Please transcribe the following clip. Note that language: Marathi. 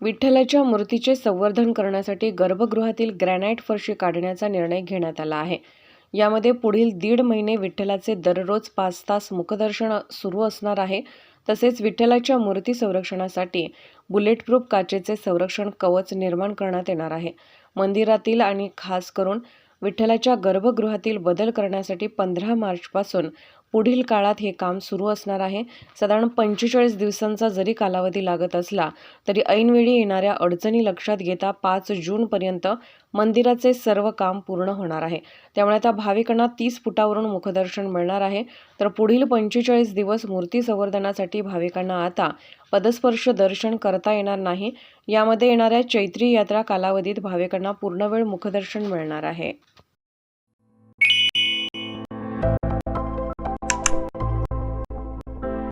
विठ्ठलाच्या मूर्तीचे संवर्धन करण्यासाठी गर्भगृहातील ग्रॅनाईट फरशी काढण्याचा निर्णय घेण्यात आला आहे. यामध्ये पुढील दीड महिने विठ्ठलाचे दररोज पाच तास मुखदर्शन सुरू असणार आहे. तसेच विठ्ठलाच्या मूर्ती संरक्षणासाठी बुलेटप्रूफ काचेचे संरक्षण कवच निर्माण करण्यात येणार आहे. मंदिरातील आणि खास करून विठ्ठलाच्या गर्भगृहातील बदल करण्यासाठी पंधरा मार्चपासून पुढील काळात हे काम सुरू असणार आहे. साधारण पंचेचाळीस दिवसांचा जरी कालावधी लागत असला तरी ऐनवेळी येणाऱ्या अडचणी लक्षात घेता पाच जूनपर्यंत मंदिराचे सर्व काम पूर्ण होणार आहे. त्यामुळे आता भाविकांना तीस फुटावरून मुखदर्शन मिळणार आहे. तर पुढील पंचेचाळीस दिवस मूर्ती संवर्धनासाठी भाविकांना आता पदस्पर्श दर्शन करता येणार नाही. यामध्ये येणाऱ्या चैत्री यात्रा कालावधीत भाविकांना पूर्णवेळ मुखदर्शन मिळणार आहे.